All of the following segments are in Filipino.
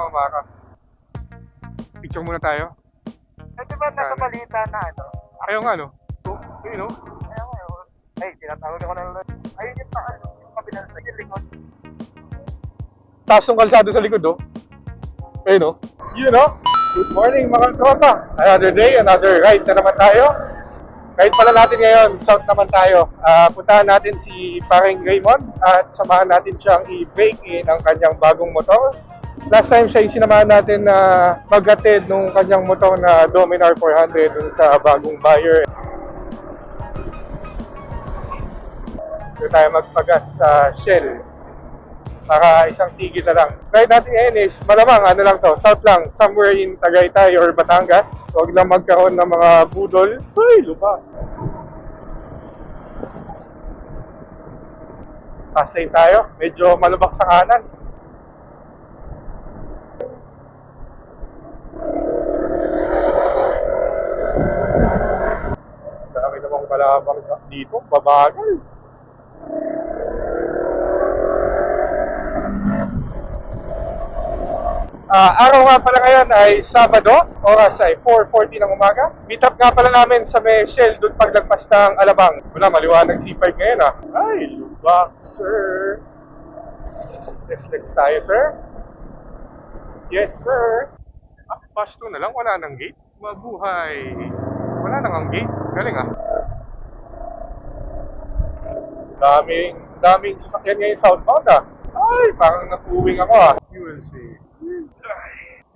ng umaga. Picture muna tayo. Eh, di ba nasa Ano? balita na ano? Ayaw nga, no? So, yun, no? Ayaw nga, oh. Ay, tinatawag ako ng Ayun yung pa, ano, yung kabilang sa yung likod. Taas ng kalsado sa likod, oh. Ayun, no? Yun, no? Good morning, mga tropa. Another day, another ride na naman tayo. Ride pala natin ngayon, south naman tayo. Ah, puntahan natin si Paring Raymond at samahan natin siyang i-break in ang kanyang bagong motor. Last time siya yung natin na maghatid nung kanyang motor na Dominar 400 dun sa bagong buyer. Dito tayo magpagas sa Shell para isang tigil na lang. Ride natin ngayon is malamang ano lang to, south lang, somewhere in Tagaytay or Batangas. Huwag lang magkaroon ng mga budol. Uy, lupa. Fast lane tayo, medyo malubak sa kanan. Namang balabang dito, babagal. Ah, araw nga pala ngayon ay Sabado, oras ay 4.40 ng umaga. Meet up nga pala namin sa may Shell doon paglagpas ng Alabang. Wala, maliwanag C5 ngayon ah. Ay, lubak, sir. Yes, legs tayo, sir. Yes, sir. Ah, pass na lang, wala nang gate. Mabuhay. Wala nang ang gate. Galing ah. Daming, daming sasakyan ngayon southbound ah. Ay, parang napuwing ako ah. You will see.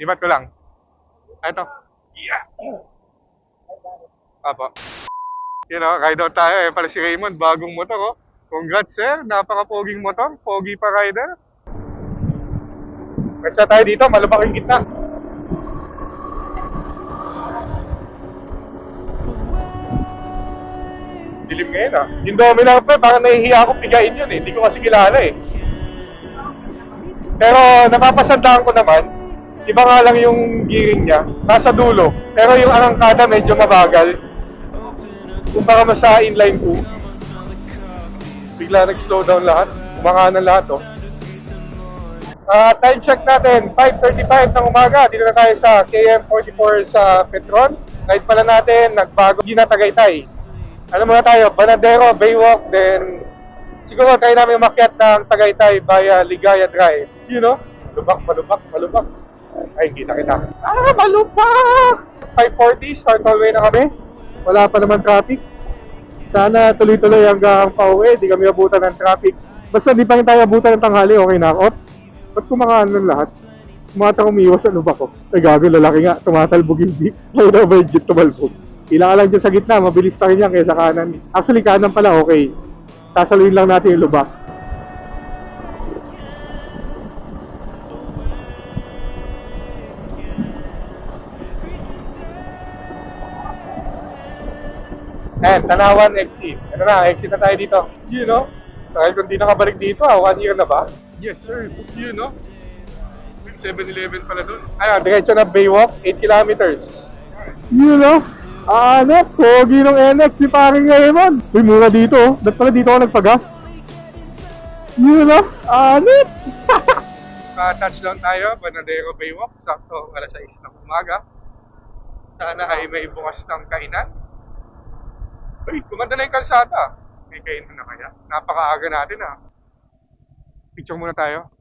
Libat ko lang. Ah, Ito. Yeah. Apo. You know, ride out tayo eh. Pala si Raymond, bagong motor oh. Congrats sir, napaka-poging motor. Pogi pa rider. Kasi tayo dito, malubak yung gitna. Dilim ngayon ah. Yung Dominar pa, parang nahihiya ako pigain yun eh. Hindi ko kasi kilala eh. Pero napapasandaan ko naman, iba nga lang yung gearing niya, nasa dulo. Pero yung arangkada medyo mabagal. Kumpara mo sa inline 2, bigla nag-slow down lahat. Umanga ng lahat oh. Ah, time check natin, 5.35 ng umaga. Dito na tayo sa KM44 sa Petron. Ride pala natin, nagbago Gina Tagaytay. Ano muna tayo, Banadero, Baywalk, then siguro try namin umakyat ng Tagaytay via Ligaya Drive. You know? Malubak, malubak, malubak. Ay, kita kita. Ah, malubak! 5.40, start hallway na kami. Wala pa naman traffic. Sana tuloy-tuloy hanggang pauwi, di kami abutan ng traffic. Basta di pa rin tayo abutan ng tanghali, okay na. Ot, ba't kumakaan ng lahat? Tumata umiwas, ano ba ko? Ay, gago, lalaki nga. Tumatalbog yung jeep. Ay, na ba yung jeep tumalbog? Ilang lang dyan sa gitna, mabilis pa rin yan kaysa kanan. Actually, kanan pala, okay. Sasaluin lang natin yung lubak. And Tanawan exit. Ano na, exit na tayo dito. You know? Dahil kung di nakabalik dito, ah, one year na ba? Yes, sir. You know? 7-Eleven pala doon. Ayun, diretso na Baywalk, 8 kilometers. You know? Ah, ano? Pogi ng NX si paring Raymond. Uy, mura dito. oh. Ba't pala dito ako nagpagas? You know? Ah, ano? uh, touchdown tayo, Banadero Baywalk. Sakto, alas 6 ng umaga. Sana ay may bukas ng kainan. Uy, gumanda na yung kalsada. May kainan na kaya? Napakaaga natin ah. Picture muna tayo.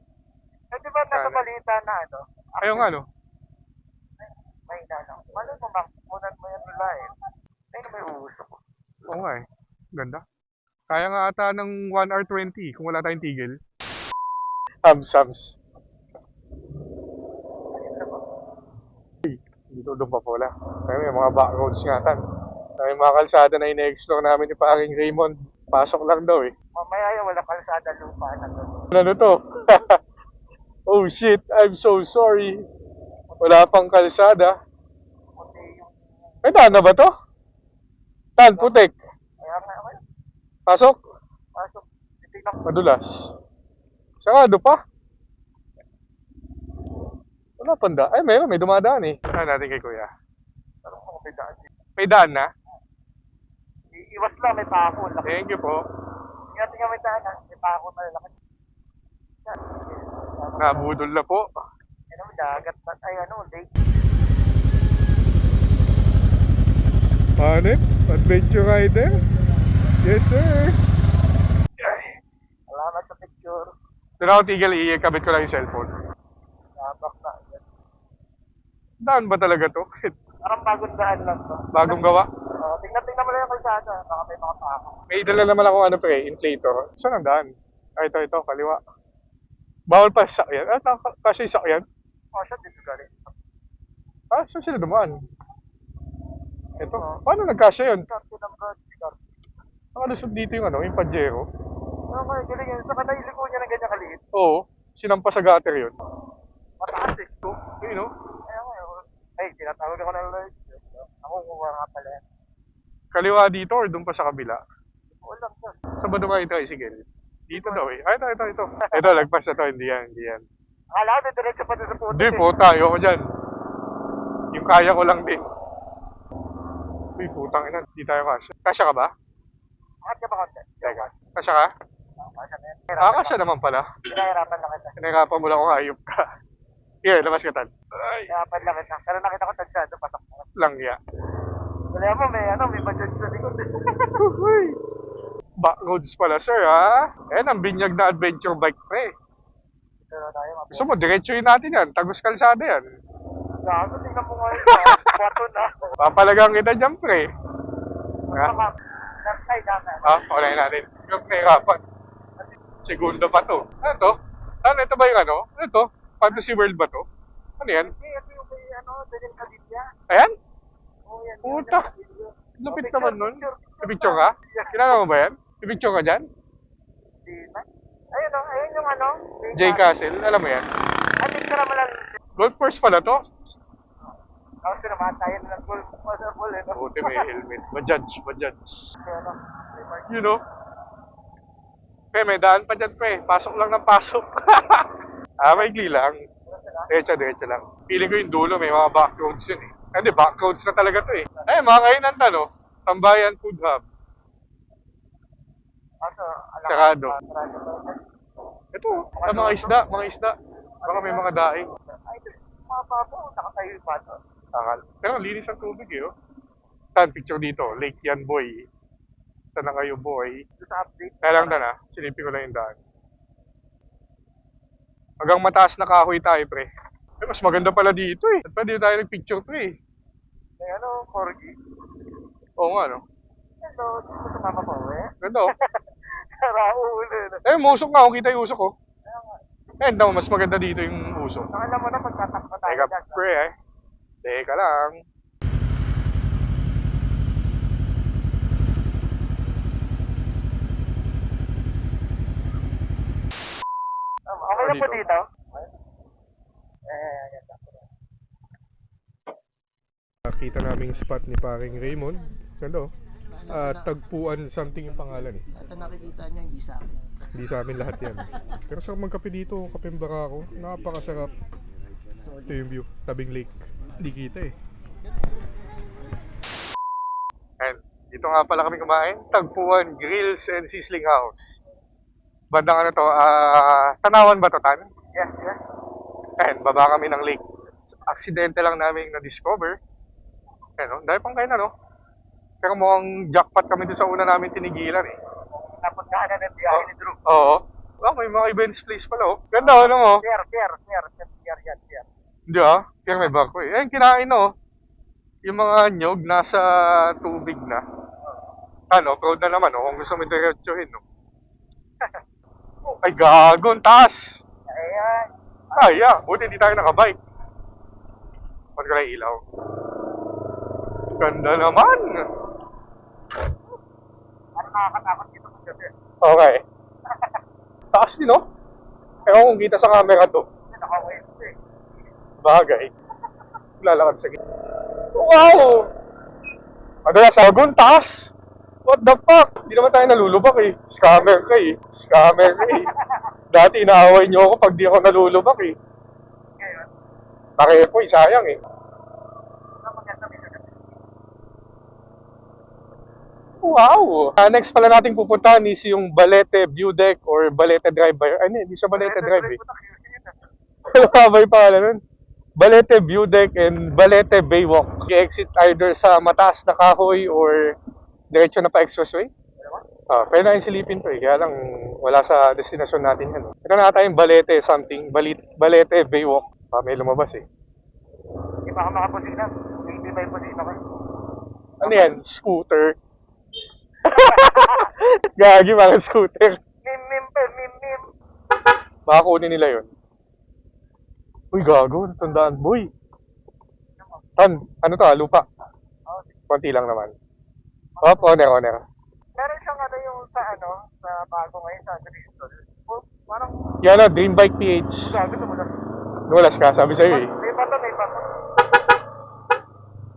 Eh, di ba nasa Ano? balita na ano? Ayaw nga no? May inano. Malay mo, ma'am, kunan mo yan live. Ay, na may uusap. Oo nga eh. Ganda. Kaya nga ata ng 1 hour 20 kung wala tayong tigil. Sams, sams. Dito doon pa pala. Kaya may mga back roads nga tan. May mga kalsada na ine-explore namin ni paring Raymond. Pasok lang daw eh. Mamaya yan, wala kalsada lupa na doon. Ano to? oh shit, I'm so sorry. Wala pang kalsada. Daan na ba to? Tan, putik. kaya nga. Pasok. Pasok. Madulas. Sarado pa. Wala pang daan. Ay, meron. May dumadaan eh. Ano natin kay kuya? May daan. May daan na? Iwas lang, may pako. Laki. Thank you po. Tingnan tingnan may daan. ah. May pako na laki. Yan. Nabudol na po. Ano, dagat ay ano, lake. Hanip? Adventure rider? Yes, sir. Salamat sa picture. Doon ako tigil, i-kabit ko lang yung cellphone. Nabak na. Daan ba talaga to? Parang bagong daan lang to. Bagong gawa? Uh, tingnan, tingnan mo lang yung kalsada. Baka may mga pako. May dala naman ako ano pre, inflator. Saan ang daan? Ah, ito, ito, kaliwa. Bawal pa sa sakyan. Ah, kasi yung sakyan. Oh, siya dito galing. Ah, saan sila dumaan? Ito. Paano nagkasya yun? Karte ng road. Karte. Nakalusot dito yung ano, yung Pajero. Ano kaya galing yun? Saka nailiko niya ng ganyan kaliit. Oo, sinampa sa gutter yun. Mataas eh. Ito, yun no? Nga yun. Ay, tinatawag ako ng Lord. Ako kuha nga pala. Kaliwa dito or doon pa sa kabila? Walang to. Saan ba dumaan yung tricycle? Dito daw eh. Ah, ito, ito, ito. Ito, lagpas na to. Hindi yan, hindi yan. Akala ko diretso pa sa puto. Hindi, puta. Ayoko dyan. Yung kaya ko lang din. Uy, putang ina. Hindi tayo kasya. Kasya ka ba? Angat ka ba konti? Teka. Kasya ka? Kasya na yan. Ah, kasya naman pala. Pinahirapan lang kita. Pinahirapan mo lang kung hayop ka. Here, labas ka tan. Ay, Pinahirapan lang kita. Pero nakita ko tansado, pasok mo. lang ya. Wala mo, may ano, may budget sa likod. Uy. Backroads pala, sir, ha? Ayan, ang binyag na adventure bike, pre. Na. Gusto mo, diretsuhin natin yan. Tagos kalsada yan. Gago, tingnan mo nga yun. ah. Bato na. Papalagang kita dyan, pre. Ha? Side namin. Ha? Wala natin. Yung nahirapan. Segundo pa to. Ano to? Ano, ito ba yung ano? Ano to? Fantasy World ba to? Ano yan? Hindi, ito yung may ano, Daniel Cadilla. Ayan? Oh, yan. Puta. Lupit Oh, naman nun. picture, ka? Kilala mo ba yan? Pipicture ka dyan? Hindi na. Ayun o, ayun yung ano. J Castle, alam mo yan? Ay, picture naman lang. Golf course pala to? Tapos pinamatayan na ng goal. Possible eh. no? Buti may helmet. Ano, may mark. You know? Pre, may daan pa dyan, pre. Pasok lang ng pasok. ah, maigli lang. Diretso, diretso lang. Feeling ko yung dulo, may mga backroads yun eh. Hindi, backroads na talaga to eh. Ay, mga kain ng talo. Tambayan Food Hub. Sarado. Ito, ah, mga isda, mga isda. Baka may mga daing. Ay, mga babo, nakatayo yung bato. Takal. Pero linis ang tubig eh, oh. Saan, picture dito. Lake yan, boy. Saan na kayo, boy? Ito sa update. Kaya lang na, sinipin ko lang yung daan. Hanggang mataas na kahoy tayo, pre. Eh, mas maganda pala dito eh. At pwede tayo nag-picture to eh. May ano, corgi. Oo nga, no? Hello, dito sa mama ko, eh. Ganda oh. Raulo. Eh, musok nga. Kung kita yung usok ko. Nga. Eh, no, mas maganda dito yung usok. Alam mo na, magtatakbo tayo Teka, pre eh. Teka lang. Okay na po dito. Nakita namin yung spot ni paring Raymond. Oh. Ah, tagpuan something yung pangalan eh. Ito nakikita niyo, hindi sa akin. Hindi sa amin lahat yan. Pero sa magkape dito, kapeng ako, napakasarap. Ito yung view, tabing lake. Hindi kita eh. And dito nga pala kami kumain, Tagpuan Grills and Sizzling House. Bandang ano to, ah, Tanawan ba to, Tan? Yes, yes. And baba kami ng lake. Aksidente lang namin na-discover. Ano, dahil pang kain na, no? Pero mukhang jackpot kami dun sa una namin tinigilan eh. Tapos ka na ng biyahe ni Drew. Oo. Oh, may mga events place pala, oh. Ganda, ano mo? Pier, pier, pier, pier, pier, yan, pier. Hindi ah, kaya may barko eh. Ayun, kinain no. Yung mga nyog nasa tubig na. Ano, proud na naman oh, kung gusto mo diretsuhin no. Ay gago, ang taas! Ayan. Ay, yeah, buti hindi tayo nakabike. Ka lang ilaw? Ganda naman! Ano nakakatakot dito gabi? Okay. Taas din no? Ewan kung kita sa camera to. Kasi naka-wave. Bagay. Lalakad sa gitna. Wow! Madalas agon, taas! What the fuck? Hindi naman tayo nalulubak eh. Scammer ka eh. Scammer ka eh. Dati inaaway niyo ako pag di ako nalulubak eh. Ngayon, Pareho po eh, sayang eh. ano? Wow! Ah, next pala nating pupuntahan is yung Balete View Deck or Balete Drive? Ay, hindi, siya Balete Drive eh. Na, QC yun, ah. ano ba yung pangalan nun? Balete View Deck and Balete Baywalk. I-exit either sa mataas na kahoy or diretso na pa expressway. Ah, pwede na yung silipin to eh. Kaya lang wala sa destination natin yan. Ito na tayong Balete something. Balit, Balete Baywalk. Ah, may lumabas eh. Hindi pa ako makapusina. Hindi may pusina ko. Ano yan? Scooter. Gagi mga scooter. Mim, mim, mim, mim. Baka kunin nila yun. Uy, gago. Tandaan, boy. Tan, ano to ah, lupa. Konti lang naman. Hop, owner, owner. meron siyang ano yung sa ano, sa bago ngayon sa Bristol. Oh, parang Yan na, Dream Bike PH. gago tumulas. Nulas ka, sabi sa'yo eh. May bato, may bato.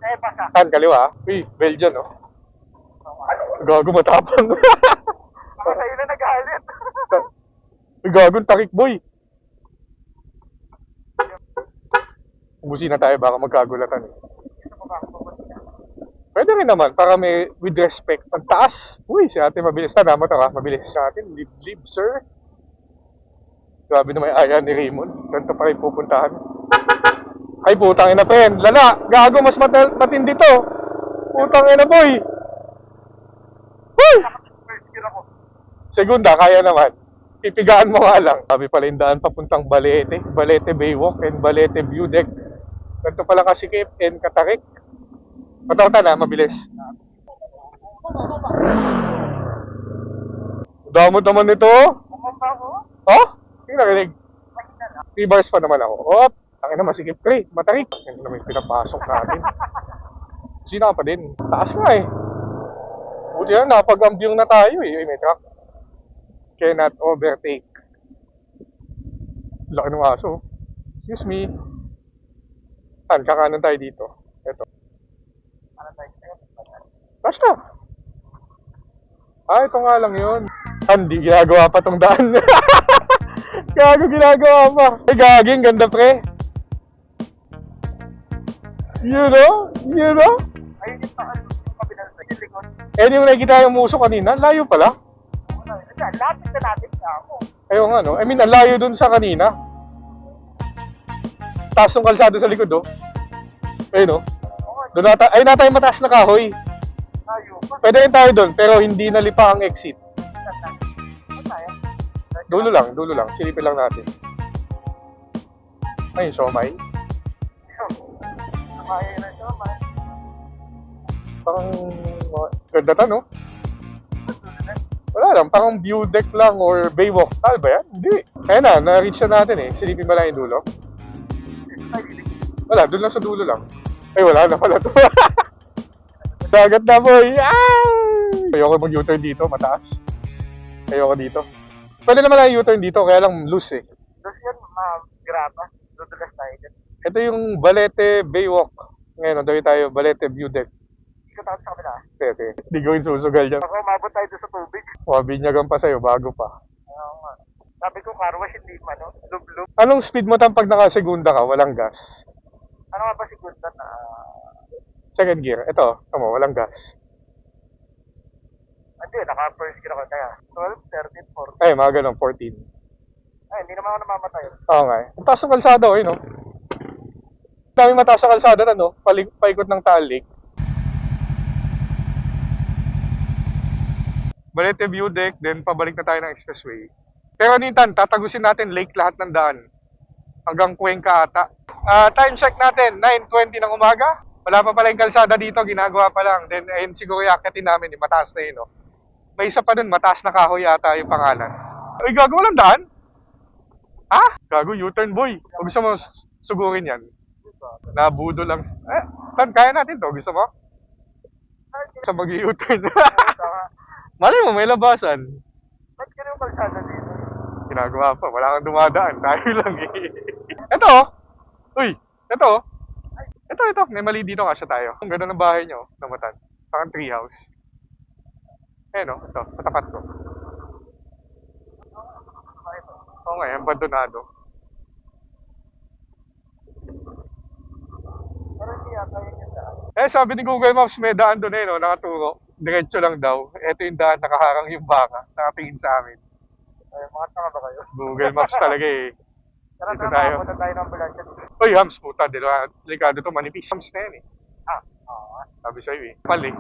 Eh, baka. Tan, kaliwa ah. Uy, Belgian oh. Gago, matapang. Ako sa'yo na nagalit. Uy, gago, takik boy. Ubusin na tayo, baka magkagulatan eh. Pwede rin naman, para may, with respect, ang taas. Uy, si ate mabilis. Tama mo to ha, mabilis sa atin. Lib, lib, sir. Grabe na may aya ni Raymond. Ganito pa rin pupuntahan. Ay, putang ina, pen. Lala, gago, mas matal- matindi to. Putang ina, boy. Ako. Segunda, kaya naman. Pipigaan mo nga lang. Sabi pala yung daan papuntang Balete. Balete Baywalk and Balete View Deck. Ganito pala kasikip and katarik. Patawta na, mabilis. Damot naman nito. Oh? Hindi narinig. 3 bars pa naman ako. Oh, ang ina masikip ka eh. Matarik. Hindi naman yung pinapasok natin. Sino ka pa din? Taas nga eh. Buti yan, napag-ambyong na tayo eh. Ay, may truck. Cannot overtake. Laki ng aso. Excuse me. Saan? Kakanan tayo dito. Ito. Basta. Ah, ito nga lang yun. Hindi, ginagawa pa tong daan. Gago, ginagawa pa. Ay, gaging, ganda pre. You know? You know? Ayun yung taas yung kabilang sa likod. Eh, di mo nakikita yung muso kanina. Layo pala. Lapit na natin sa ako. Ayun nga, no? I mean, ang layo dun sa kanina. Taas ng kalsada sa likod, oh. Ayun? Oo, Doon nata, ay, na tayo mataas na kahoy. Pwede rin tayo doon, pero hindi nalipa ang exit. na? Dulo lang, dulo lang. Silipin lang natin. Ayun, na man. Parang ganda ta, no? Wala lang, parang view deck lang or baywalk. Tal ba yan? Hindi. Kaya na, na-reach na natin eh. Silipin ba lang yung dulo? Wala, doon lang sa dulo lang. Ay, wala na pala to. Dagat na, boy! Ah! Ayoko mag-U-turn dito, mataas. Ayoko dito. Pwede naman lang U-turn dito, kaya lang loose eh. Doon yan, ma'am. Graba. Dudulas tayo dyan. Ito yung Balete Baywalk. Ngayon, doon tayo, Balete View Deck. Ikaw tayo sa kabila. Kasi, di gawin susugal dyan. Ako, umabot tayo doon sa tubig. Mabinyagan pa sa'yo, bago pa. Oo nga. Sabi ko, car wash, hindi man, no? Lub-lub. Anong speed mo tam pag nakasegunda ka, walang gas? Ano nga ba si Gundan na... Second gear, ito, tamo, walang gas. Hindi, naka-first gear ako. Kaya, 12, 13, 14. Ay, mga ganun, 14. Ay, hindi naman ako namamatay. Oo nga eh. Ang taas ng kalsada, oh, yun, no? Dami mataas sa kalsada na, no? Palik, paikot ng talik. Balete View Deck, then pabalik na tayo ng expressway. Pero Nintan, tatagusin natin lake lahat ng daan. Hanggang Cuenca ata. Ah, time check natin, 9.20 ng umaga. Wala pa pala yung kalsada dito, ginagawa pa lang. Then, ayun siguro yakitin namin, eh, mataas na yun, no? May isa pa dun, mataas na kahoy ata yung pangalan. Ay, gago walang daan? Ha? Gago, U-turn boy. O gusto mo sugurin yan? Nabudo lang. Eh, Tan, kaya natin to. Gusto mo? Sa mag U-turn. Saka, Malay mo, may labasan. ba't ka yung kalsada dito? Ginagawa pa. Wala kang dumadaan. Tayo lang eh. Ito. Oh. Uy, ito. oh. Ito, ito. May mali dito kasi tayo. Ang ganda ng bahay nyo. Namatan. Parang treehouse. Eh no, ito. Sa tapat ko. Oo nga, yung abandonado. Eh, sabi ni Google Maps, may daan doon eh, no? Nakaturo. Diretso lang daw. Ito yung daan, nakaharang yung baka. Nakatingin sa amin. Ay, mga tanga ba kayo? Google Maps talaga eh. Tara, Dito tara, tayo. makapunta tayo ng ambulansya. Uy, hams, puta, dila, delikado to, manipis. Hams na yan eh. Ah, oo. Sabi sa'yo eh. Mali.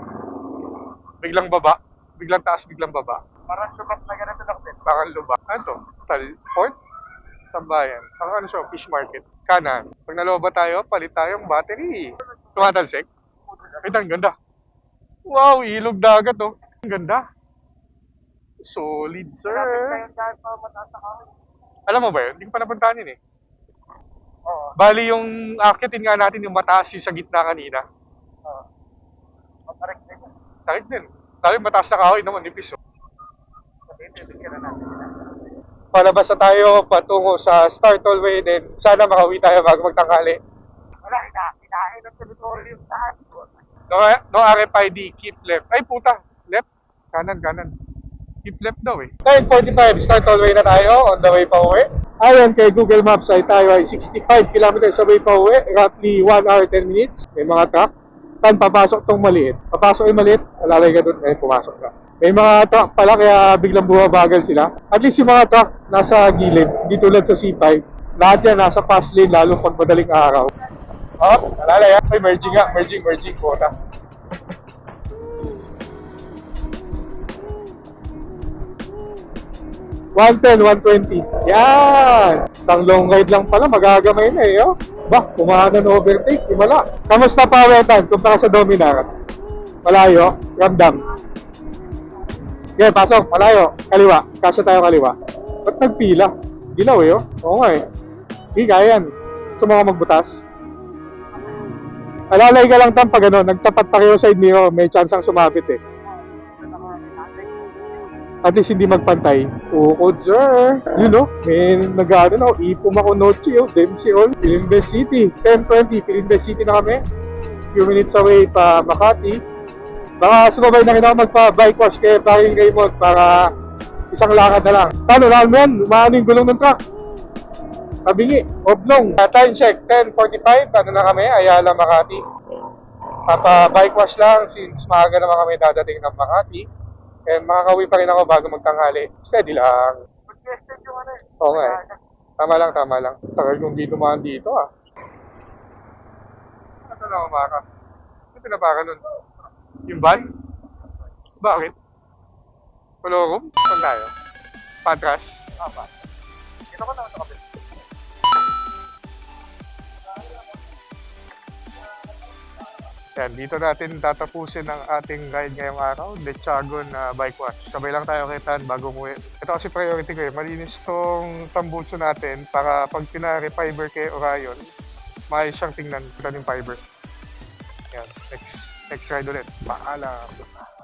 Biglang baba. Biglang taas, biglang baba. Parang subak na ganito lang din. Parang luba. Ano to? Tal port? Tambayan. Parang ano siya, fish market. Kanan. Pag naloba tayo, palit tayong battery. Tumatalsik. Wait, ang ganda. Wow, ilog dagat oh. Ang ganda. Solid, sir. Alam mo ba yun? Hindi ko pa napuntahan yun eh. Oo. Bali yung akitin nga natin yung mataas yung sa gitna kanina. Oo. Matarek din. Sakit din. Sabi mataas na kahoy naman, nipis oh. Sabihin, bibigyan na natin. Palabas na tayo patungo sa Star Tollway din. Sana makauwi tayo bago magtanghali. Wala, ina, inahin ng territory yung taas. No, no RFID, keep left. Ay puta, left. Kanan, kanan. Keep left daw eh. 9.45, Star Tollway na tayo on the way pa uwi. Ayon kay Google Maps ay tayo ay 65 kilometers away pa uwi. Roughly 1 hour 10 minutes. May mga truck. Tan papasok tong maliit. Papasok yung maliit, alalay ka doon, eh pumasok ka. May mga truck pala kaya biglang bumabagal sila. At least yung mga truck nasa gilid, di tulad sa C5. Lahat yan nasa fast lane lalo pag madaling araw. Oh, alalay ah. Ay, merging nga, merging, merging quota. One ten, one twenty. Yan! Isang long ride lang pala, magagamay na eh, oh. Bah, kumahan overtake, wala. Kamusta pa, Wetan, kumpara sa Dominar? Malayo, ramdam. Yan, pasok, malayo, kaliwa. Kasya tayo kaliwa. Ba't nagpila? Dilaw eh, oh. Oo nga eh. Hindi, kaya yan. Gusto mo magbutas? Alalay ka lang tam pag ano, nagtapat pa kayo side mirror, may chance ang sumabit eh. At least hindi magpantay. Ukod, sir. You know, may nag-ano na, ipum ako noche, oh, Dempsey Hall, Pilinbes City. 10.20, Pilinbes City na kami. Few minutes away pa Makati. Baka sumabay na rin ako magpa-bike wash kay Paring Raymond para isang lakad na lang. Paano, lang mo yan? Umaano yung gulong ng truck? Kabingi, oblong. Uh, time check, 10.45, ano na kami, Ayala, Makati. Papa-bike wash lang since maaga naman kami dadating ng Makati. And makakauwi pa rin ako bago magtanghali. Steady lang. Mag-tested yung ano eh. Oo nga eh. Tama lang, tama lang. Tagal kong dito dumaan dito ah. Ano na umaka? Ano pinapaka nun? Yung van? Bakit? Kolorum? Saan tayo? Patras? Ah, ba? Dito ko naman sa kapit. Yan, dito natin tatapusin ang ating ride ngayong araw, Lechagon na bike wash. Sabay lang tayo kitan bago umuwi. Ito kasi priority ko eh, malinis tong tambucho natin para pag pina-refiber kay Orion, maayos siyang tingnan, tingnan yung fiber. Yan, next, next ride ulit. Paalam!